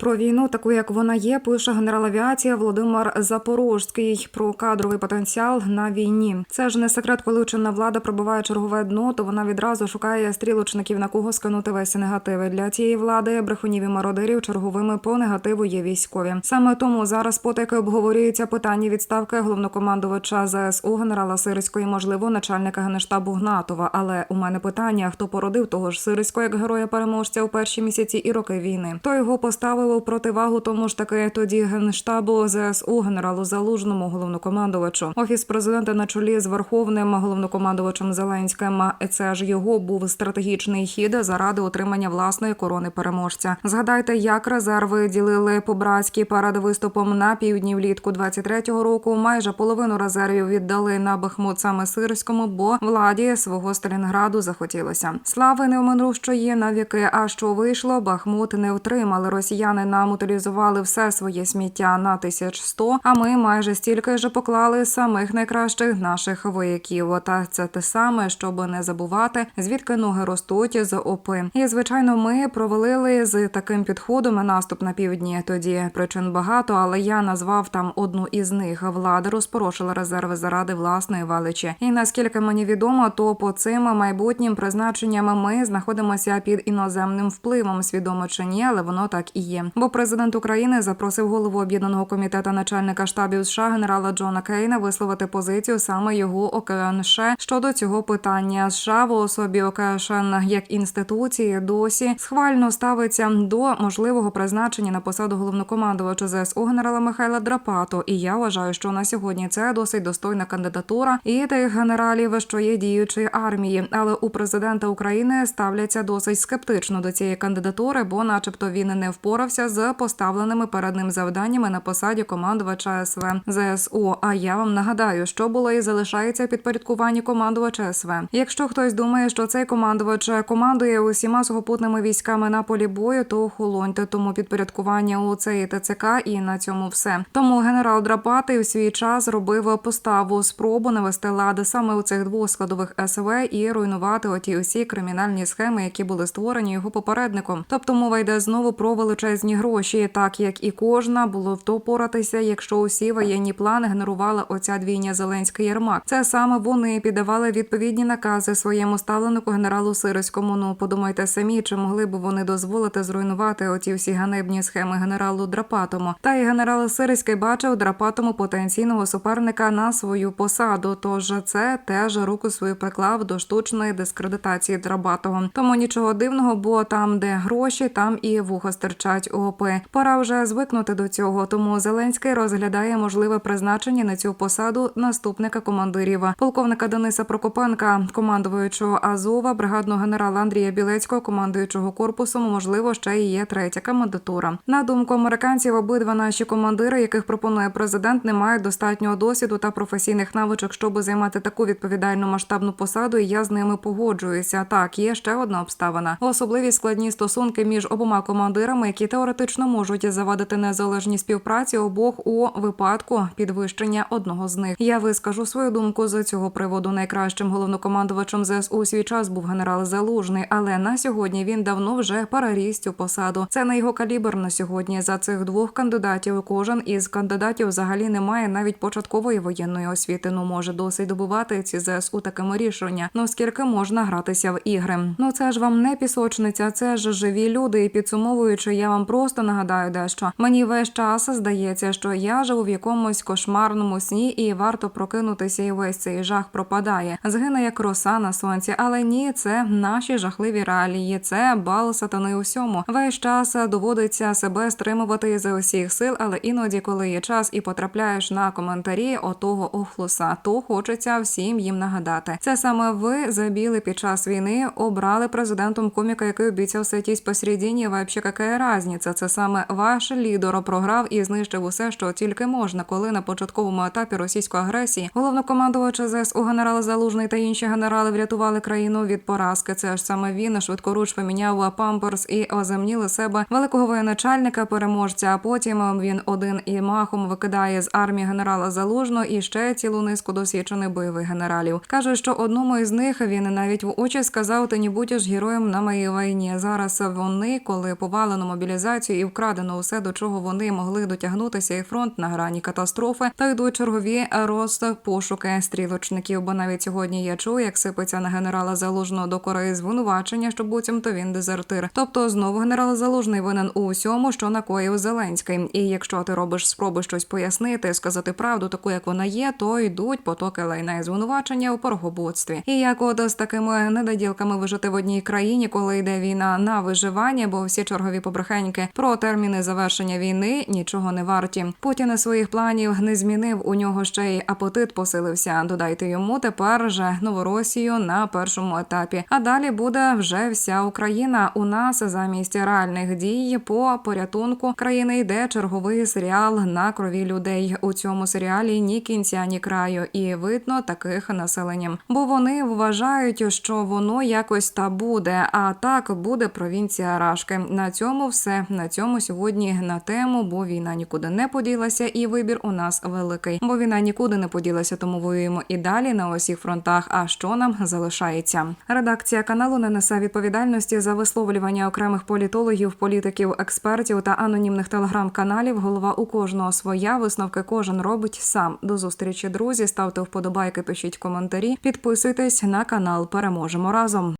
Про війну, таку як вона є, пише генерал авіації Володимир Запорожський про кадровий потенціал на війні. Це ж не секрет, коли чинна влада пробиває чергове дно, то вона відразу шукає стрілочників на кого скинути весь негатив. Для цієї влади брехунів і мародерів черговими по негативу є військові. Саме тому зараз потайки обговорюється питання відставки головнокомандувача ЗСУ генерала Сирської, можливо, начальника генштабу Гнатова. Але у мене питання: хто породив того ж Сирського як героя переможця у перші місяці і роки війни? Хто його поставив у противагу тому ж таки тоді генштабу ЗСУ генералу Залужному головнокомандувачу. Офіс президента на чолі з верховним головнокомандувачем Зеленським. Це ж його був стратегічний хід заради отримання власної корони переможця. Згадайте, як резерви ділили по-братськи перед виступом на півдні влітку 23-го року. Майже половину резервів віддали на Бахмут саме Сирському, бо владі свого Сталінграду захотілося. Слави невмирущої навіки. А що вийшло? Бахмут не втримали. Росіяни нам утилізували все своє сміття на 1100, А ми майже стільки ж поклали самих найкращих наших вояків. Та це те саме, щоб не забувати, звідки ноги ростуть з опи. І звичайно, ми провалили з таким підходом наступ на півдні. Тоді причин багато, але я назвав там одну із них. Влада розпорошила резерви заради власної величі. І наскільки мені відомо, то по цим майбутнім призначенням ми знаходимося під іноземним впливом, свідомо чи ні, але воно так і є. Бо президент України запросив голову об'єднаного комітету начальника штабів США генерала Джона Кейна висловити позицію саме його ОКНШ щодо цього питання. США в особі ОКНШ як інституції досі схвально ставиться до можливого призначення на посаду головнокомандувача ЗСУ генерала Михайла Драпато. І я вважаю, що на сьогодні це досить достойна кандидатура і тих генералів, що є діючої армії. Але у президента України ставляться досить скептично до цієї кандидатури, бо, начебто, він не впорався з поставленими перед ним завданнями на посаді командувача СВ ЗСУ. А я вам нагадаю, що було і залишається підпорядкуванні командувача СВ. Якщо хтось думає, що цей командувач командує усіма сухопутними військами на полі бою, то охолоньте тому підпорядкування у цей ТЦК і на цьому все. Тому генерал Драпатий в свій час робив поставу спробу навести лади саме у цих двох складових СВ і руйнувати оті усі кримінальні схеми, які були створені його попередником. Тобто мова йде знову про величезні гроші, так як і кожна було втопоратися, якщо усі воєнні плани генерувала оця двійня Зеленський Єрмак. Це саме вони піддавали відповідні накази своєму ставленику генералу Сирському. Ну подумайте самі, чи могли б вони дозволити зруйнувати оті всі ганебні схеми генералу Драпатому. Та й генерал Сирський бачив Драпатому потенційного суперника на свою посаду. Тож це теж руку свою приклав до штучної дискредитації Драбатого. Тому нічого дивного, бо там, де гроші, там і вухо стирчать ОП. Пора вже звикнути до цього. Тому Зеленський розглядає можливе призначення на цю посаду наступника командирів полковника Дениса Прокопенка, командуючого Азова, бригадного генерала Андрія Білецького, командуючого корпусом. Можливо, ще і є третя кандидатура. На думку американців, обидва наші командири, яких пропонує президент, не мають достатнього досвіду та професійних навичок, щоб займати таку відповідальну масштабну посаду. І я з ними погоджуюся. Так, є ще одна обставина: особливі складні стосунки між обома командирами, які теоретично можуть завадити незалежній співпраці обох у випадку підвищення одного з них. Я вискажу свою думку з цього приводу. Найкращим головнокомандувачем ЗСУ свій час був генерал Залужний, але на сьогодні він давно вже переріс цю посаду. Це не його калібр на сьогодні. За цих двох кандидатів кожен із кандидатів взагалі не має навіть початкової воєнної освіти. Ну може досить добувати ці ЗСУ такими рішення. Ну скільки можна гратися в ігри? Ну це ж вам не пісочниця, це ж живі люди. І підсумовуючи, я вам просто нагадаю, дещо мені весь час здається, що я живу в якомусь кошмарному сні, і варто прокинутися, і весь цей жах пропадає. Згине як роса на сонці, але ні, це наші жахливі реалії. Це бал сатани усьому. Весь час доводиться себе стримувати за усіх сил, але іноді, коли є час і потрапляєш на коментарі отого охлуса, то хочеться всім їм нагадати. Це саме ви забіли під час війни, обрали президентом коміка, який обіцяв сетість посередині. Вообще яка разниця? Це саме ваш лідер програв і знищив усе, що тільки можна, коли на початковому етапі російської агресії головнокомандувач ЗСУ генерал Залужний та інші генерали врятували країну від поразки. Це ж саме він швидкоруч поміняв памперс і оземніли себе великого воєначальника переможця. А потім він один і махом викидає з армії генерала Залужного і ще цілу низку досвідчених бойових генералів. каже, що одному із них він навіть в очі сказав: Ти не будеш героєм на моїй війні. Зараз вони, коли повалено мобілізацію, мобілізацію і вкрадено усе, до чого вони могли дотягнутися, і фронт на грані катастрофи. Та йдуть чергові розпошуки стрілочників. Бо навіть сьогодні я чую, як сипеться на генерала залужного до кори звинувачення, що буцімто він дезертир. Тобто знову генерал залужний винен у усьому, що накоїв Зеленський. І якщо ти робиш спроби щось пояснити, сказати правду, таку як вона є, то йдуть потоки лайна і звинувачення у поргобудстві. І як от з такими недоділками вижити в одній країні, коли йде війна на виживання, бо всі чергові побрехеньки про терміни завершення війни нічого не варті. Путін своїх планів не змінив. У нього ще й апетит посилився. Додайте йому тепер же Новоросію на першому етапі. А далі буде вже вся Україна. У нас замість реальних дій по порятунку країни йде черговий серіал на крові людей. У цьому серіалі ні кінця, ні краю, і видно таких населенням. Бо вони вважають, що воно якось та буде. А так буде провінція Рашки. На цьому все. На цьому сьогодні на тему, бо війна нікуди не поділася, і вибір у нас великий. Бо війна нікуди не поділася, тому воюємо і далі на усіх фронтах. А що нам залишається? Редакція каналу не несе відповідальності за висловлювання окремих політологів, політиків, експертів та анонімних телеграм-каналів. Голова у кожного своя висновки кожен робить сам. До зустрічі, друзі. Ставте вподобайки, пишіть коментарі, підписуйтесь на канал. Переможемо разом.